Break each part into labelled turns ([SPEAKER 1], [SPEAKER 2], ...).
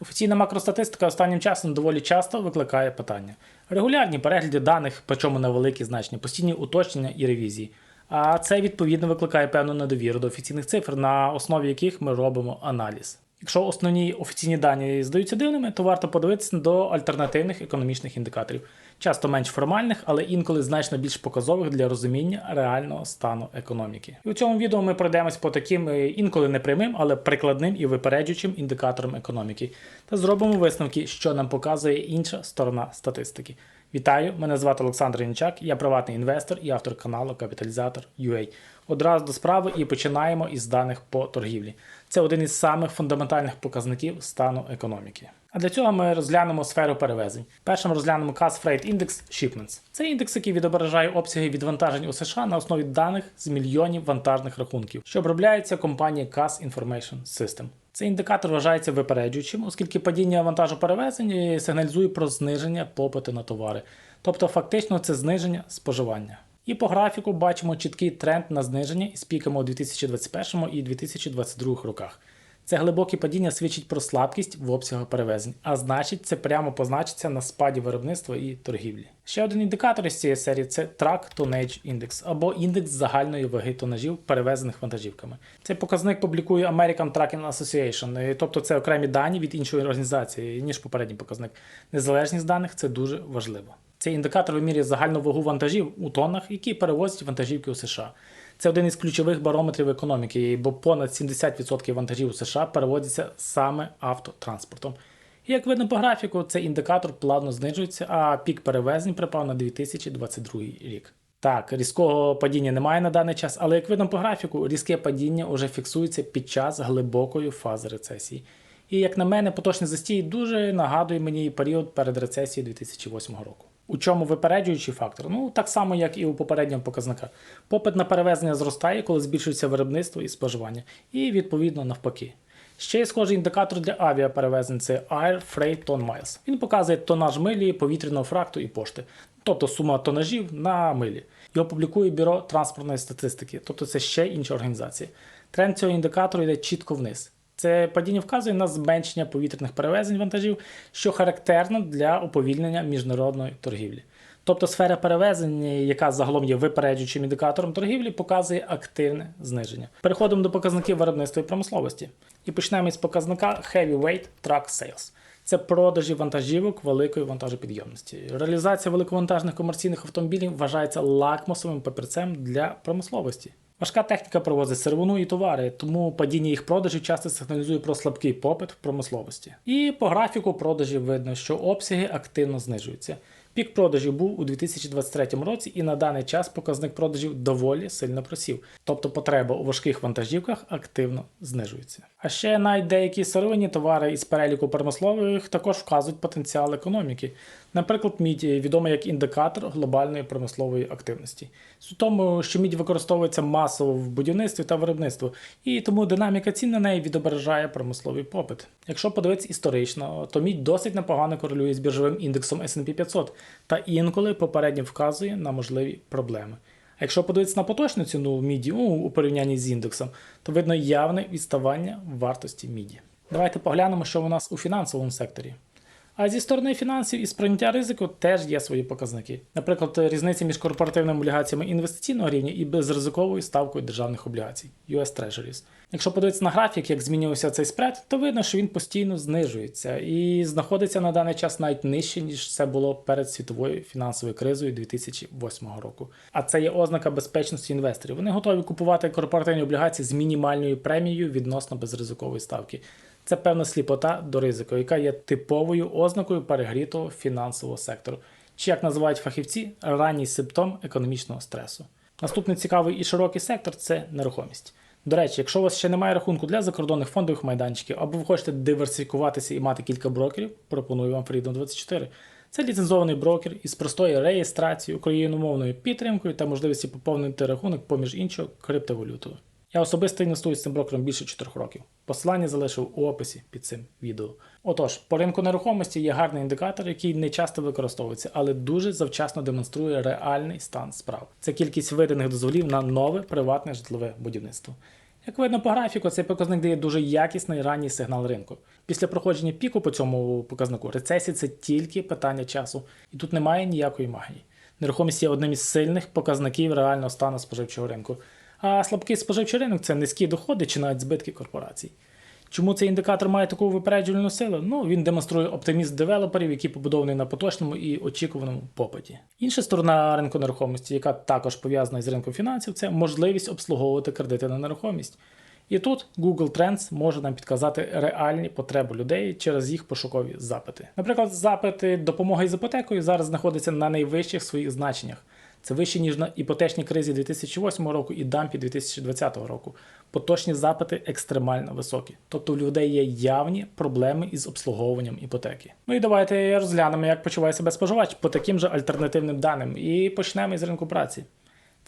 [SPEAKER 1] Офіційна макростатистика останнім часом доволі часто викликає питання. Регулярні перегляди даних, причому на великі значення, постійні уточнення і ревізії. А це відповідно викликає певну недовіру до офіційних цифр, на основі яких ми робимо аналіз. Якщо основні офіційні дані здаються дивними, то варто подивитися до альтернативних економічних індикаторів, часто менш формальних, але інколи значно більш показових для розуміння реального стану економіки. І у цьому відео ми пройдемось по таким е, інколи непрямим, але прикладним і випереджуючим індикаторам економіки та зробимо висновки, що нам показує інша сторона статистики. Вітаю, мене звати Олександр Янчак, я приватний інвестор і автор каналу Капіталізатор UA. Одразу до справи і починаємо із даних по торгівлі. Це один із самих фундаментальних показників стану економіки. А для цього ми розглянемо сферу перевезень. Першим розглянемо CAS Freight Index Shipments. Це індекс, який відображає обсяги відвантажень у США на основі даних з мільйонів вантажних рахунків, що обробляється компанією CAS Information System. Цей індикатор вважається випереджуючим, оскільки падіння вантажу перевезень сигналізує про зниження попиту на товари, тобто фактично це зниження споживання. І по графіку бачимо чіткий тренд на зниження із піками у 2021 і 2022 роках. Це глибоке падіння свідчить про слабкість в обсягах перевезень, а значить, це прямо позначиться на спаді виробництва і торгівлі. Ще один індикатор із цієї серії це Track Tonnage Index або індекс загальної ваги тонажів, перевезених вантажівками. Цей показник публікує American Trucking Association, тобто це окремі дані від іншої організації, ніж попередній показник. Незалежність даних це дуже важливо. Цей індикатор вимірює загальну вагу вантажів у тоннах, які перевозять вантажівки у США. Це один із ключових барометрів економіки, бо понад 70% вантажів у США перевозяться саме автотранспортом. І як видно по графіку, цей індикатор плавно знижується, а пік перевезень припав на 2022 рік. Так, різкого падіння немає на даний час, але як видно по графіку, різке падіння вже фіксується під час глибокої фази рецесії. І як на мене, поточний застій дуже нагадує мені період перед рецесією 2008 року. У чому випереджуючий фактор? Ну так само, як і у попереднього показника. Попит на перевезення зростає, коли збільшується виробництво і споживання, і відповідно навпаки. Ще є схожий індикатор для авіаперевезень це Air Freight Ton Miles. Він показує тонаж милі, повітряного фракту і пошти, тобто сума тонажів на милі. Його публікує Бюро транспортної статистики, тобто це ще інша організація. Тренд цього індикатору йде чітко вниз. Це падіння вказує на зменшення повітряних перевезень вантажів, що характерно для уповільнення міжнародної торгівлі. Тобто сфера перевезень, яка загалом є випереджуючим індикатором торгівлі, показує активне зниження. Переходимо до показників виробництва і промисловості. І почнемо із показника Heavyweight Truck Sales. Це продажі вантажівок великої вантажопідйомності. Реалізація великовантажних комерційних автомобілів вважається лакмусовим папірцем для промисловості. Важка техніка провозить сировину і товари, тому падіння їх продажів часто сигналізує про слабкий попит в промисловості. І по графіку продажів видно, що обсяги активно знижуються. Пік продажів був у 2023 році, і на даний час показник продажів доволі сильно просів, тобто потреба у важких вантажівках активно знижується. А ще навіть деякі сировинні товари із переліку промислових також вказують потенціал економіки. Наприклад, мідь відома як індикатор глобальної промислової активності. З у тому, що мідь використовується масово в будівництві та виробництві, і тому динаміка цін на неї відображає промисловий попит. Якщо подивитися історично, то мідь досить непогано корелює з біржовим індексом S&P 500 та інколи попередньо вказує на можливі проблеми. А якщо подивитися на поточну ціну міді ну, у порівнянні з індексом, то видно явне відставання в вартості міді. Давайте поглянемо, що у нас у фінансовому секторі. А зі сторони фінансів і сприйняття ризику теж є свої показники. Наприклад, різниця між корпоративними облігаціями інвестиційного рівня і безризиковою ставкою державних облігацій US Treasuries. Якщо подивитися на графік, як змінювався цей спред, то видно, що він постійно знижується і знаходиться на даний час навіть нижче, ніж це було перед світовою фінансовою кризою 2008 року. А це є ознака безпечності інвесторів. Вони готові купувати корпоративні облігації з мінімальною премією відносно безризикової ставки. Це певна сліпота до ризику, яка є типовою ознакою перегрітого фінансового сектору, чи як називають фахівці, ранній симптом економічного стресу. Наступний цікавий і широкий сектор це нерухомість. До речі, якщо у вас ще немає рахунку для закордонних фондових майданчиків, або ви хочете диверсифікуватися і мати кілька брокерів, пропоную вам Freedom 24. Це ліцензований брокер із простою реєстрацією, україномовною підтримкою та можливістю поповнити рахунок поміж іншого криптовалютою. Я особисто інвестую з цим брокером більше 4 років. Посилання залишив у описі під цим відео. Отож, по ринку нерухомості є гарний індикатор, який не часто використовується, але дуже завчасно демонструє реальний стан справ. Це кількість виданих дозволів на нове приватне житлове будівництво. Як видно по графіку, цей показник дає дуже якісний ранній сигнал ринку. Після проходження піку по цьому показнику рецесії це тільки питання часу, і тут немає ніякої магії. Нерухомість є одним із сильних показників реального стану споживчого ринку. А слабкий споживчий ринок це низькі доходи чи навіть збитки корпорацій. Чому цей індикатор має таку випереджувальну силу? Ну, він демонструє оптимізм девелоперів, який побудований на поточному і очікуваному попиті. Інша сторона ринку нерухомості, яка також пов'язана з ринком фінансів, це можливість обслуговувати кредити на нерухомість. І тут Google Trends може нам підказати реальні потреби людей через їх пошукові запити. Наприклад, запити допомоги із іпотекою зараз знаходяться на найвищих своїх значеннях. Це вище, ніж на іпотечній кризі 2008 року і дампі 2020 року. Поточні запити екстремально високі. Тобто у людей є явні проблеми із обслуговуванням іпотеки. Ну і давайте розглянемо, як почуває себе споживач по таким же альтернативним даним. І почнемо із ринку праці.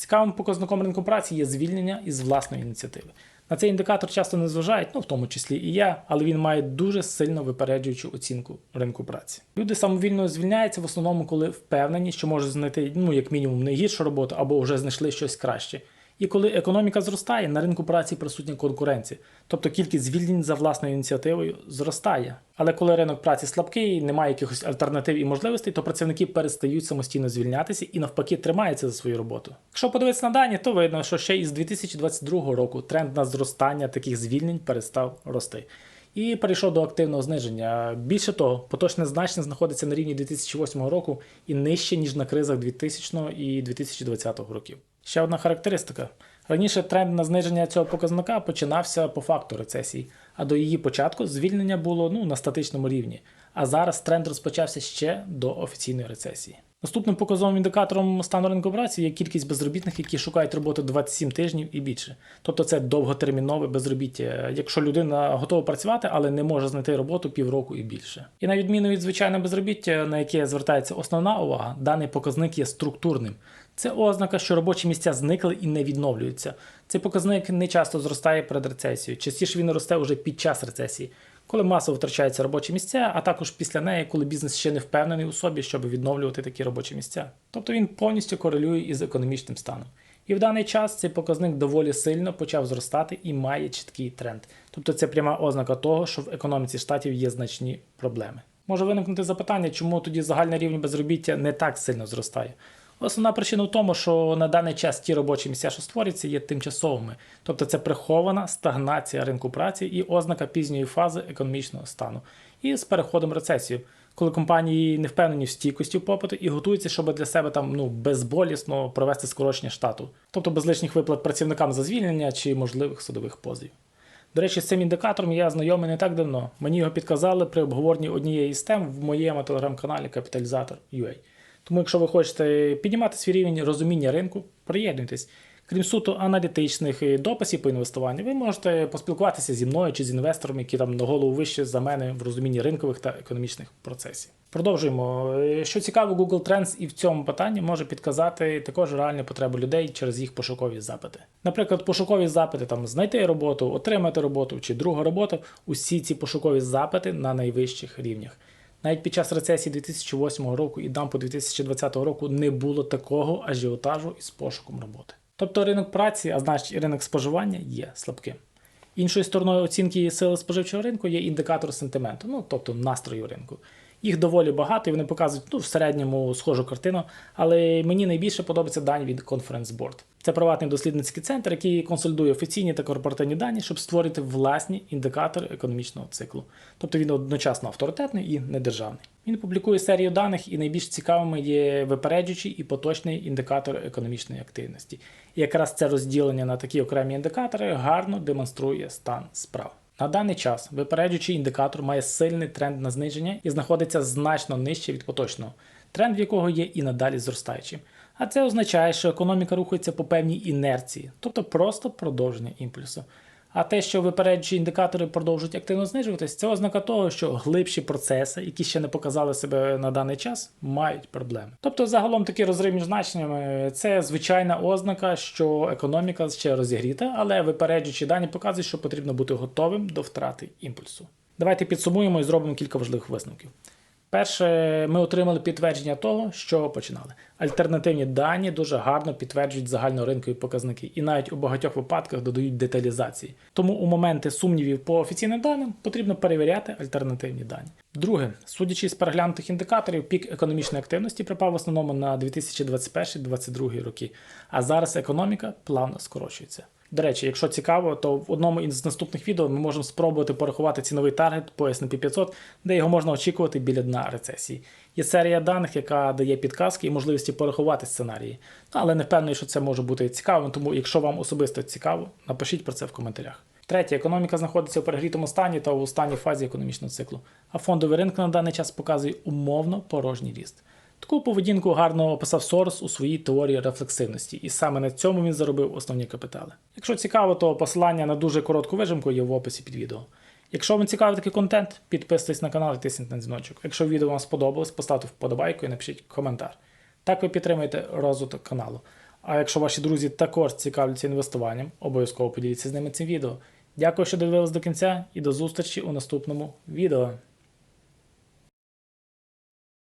[SPEAKER 1] Цікавим показником ринку праці є звільнення із власної ініціативи. На цей індикатор часто не зважають, ну в тому числі і я, але він має дуже сильно випереджуючу оцінку ринку праці. Люди самовільно звільняються в основному, коли впевнені, що можуть знайти ну як мінімум найгіршу роботу або вже знайшли щось краще. І коли економіка зростає, на ринку праці присутня конкуренція, тобто кількість звільнень за власною ініціативою зростає. Але коли ринок праці слабкий, немає якихось альтернатив і можливостей, то працівники перестають самостійно звільнятися і навпаки тримаються за свою роботу. Якщо подивитися на дані, то видно, що ще із 2022 року тренд на зростання таких звільнень перестав рости. І перейшов до активного зниження. Більше того, поточне значення знаходиться на рівні 2008 року і нижче, ніж на кризах 2000 і 2020 років. Ще одна характеристика. Раніше тренд на зниження цього показника починався по факту рецесії, а до її початку звільнення було ну, на статичному рівні. А зараз тренд розпочався ще до офіційної рецесії. Наступним показовим індикатором стану ринку праці є кількість безробітних, які шукають роботу 27 тижнів і більше. Тобто це довготермінове безробіття, якщо людина готова працювати, але не може знайти роботу півроку і більше. І на відміну від звичайного безробіття, на яке звертається основна увага, даний показник є структурним. Це ознака, що робочі місця зникли і не відновлюються. Цей показник не часто зростає перед рецесією. Частіше він росте уже під час рецесії, коли масово втрачаються робочі місця, а також після неї, коли бізнес ще не впевнений у собі, щоб відновлювати такі робочі місця. Тобто він повністю корелює із економічним станом. І в даний час цей показник доволі сильно почав зростати і має чіткий тренд. Тобто це пряма ознака того, що в економіці штатів є значні проблеми. Може виникнути запитання, чому тоді загальний рівень безробіття не так сильно зростає. Основна причина в тому, що на даний час ті робочі місця, що створюються, є тимчасовими, тобто це прихована стагнація ринку праці і ознака пізньої фази економічного стану, і з переходом рецесію, коли компанії не впевнені в стійкості попиту і готуються, щоб для себе там ну безболісно провести скорочення штату, тобто без лишніх виплат працівникам за звільнення чи можливих судових позовів. До речі, з цим індикатором я знайомий не так давно. Мені його підказали при обговоренні однієї з тем в моєму телеграм-каналі Капіталізатор UA. Тому, якщо ви хочете піднімати свій рівень розуміння ринку, приєднуйтесь. Крім суто аналітичних дописів по інвестуванню, ви можете поспілкуватися зі мною чи з інвесторами, які там на голову вище за мене в розумінні ринкових та економічних процесів. Продовжуємо. Що цікаво, Google Trends і в цьому питанні може підказати також реальні потреби людей через їх пошукові запити. Наприклад, пошукові запити там знайти роботу, отримати роботу чи другу роботу. Усі ці пошукові запити на найвищих рівнях. Навіть під час рецесії 2008 року і дампу 2020 року не було такого ажіотажу із пошуком роботи. Тобто ринок праці, а значить і ринок споживання є слабким. Іншою стороною оцінки сили споживчого ринку є індикатор сентименту, ну тобто настрою ринку. Їх доволі багато і вони показують ну, в середньому схожу картину, але мені найбільше подобаються дані від Conference Board. Це приватний дослідницький центр, який консолідує офіційні та корпоративні дані, щоб створити власні індикатори економічного циклу. Тобто він одночасно авторитетний і недержавний. Він публікує серію даних, і найбільш цікавими є випереджуючий і поточний індикатор економічної активності. І якраз це розділення на такі окремі індикатори гарно демонструє стан справ. На даний час випереджуючий індикатор має сильний тренд на зниження і знаходиться значно нижче від поточного, тренд в якого є і надалі зростаючим. А це означає, що економіка рухається по певній інерції, тобто просто продовження імпульсу. А те, що випереджуючі індикатори продовжують активно знижуватись, це ознака того, що глибші процеси, які ще не показали себе на даний час, мають проблеми. Тобто, загалом такий розрив між значеннями це звичайна ознака, що економіка ще розігріта, але випереджуючі дані показують, що потрібно бути готовим до втрати імпульсу. Давайте підсумуємо і зробимо кілька важливих висновків. Перше, ми отримали підтвердження того, що починали. Альтернативні дані дуже гарно підтверджують загальноринкові показники і навіть у багатьох випадках додають деталізації. Тому у моменти сумнівів по офіційним даним потрібно перевіряти альтернативні дані. Друге, судячи з переглянутих індикаторів, пік економічної активності припав в основному на 2021-2022 роки, а зараз економіка плавно скорочується. До речі, якщо цікаво, то в одному із наступних відео ми можемо спробувати порахувати ціновий таргет по S&P 500, де його можна очікувати біля дна рецесії. Є серія даних, яка дає підказки і можливості порахувати сценарії. Ну, але не впевнений, що це може бути цікавим, тому якщо вам особисто цікаво, напишіть про це в коментарях. Третє, економіка знаходиться у перегрітому стані та у останній фазі економічного циклу, а фондовий ринок на даний час показує умовно порожній ріст. Таку поведінку гарно описав Сорос у своїй теорії рефлексивності, і саме на цьому він заробив основні капітали. Якщо цікаво, то посилання на дуже коротку вижимку є в описі під відео. Якщо вам цікавий такий контент, підписуйтесь на канал і тисніть на дзвіночок. Якщо відео вам сподобалось, поставте вподобайку і напишіть коментар. Так ви підтримуєте розвиток каналу. А якщо ваші друзі також цікавляться інвестуванням, обов'язково поділіться з ними цим відео. Дякую, що дивились до кінця, і до зустрічі у наступному відео.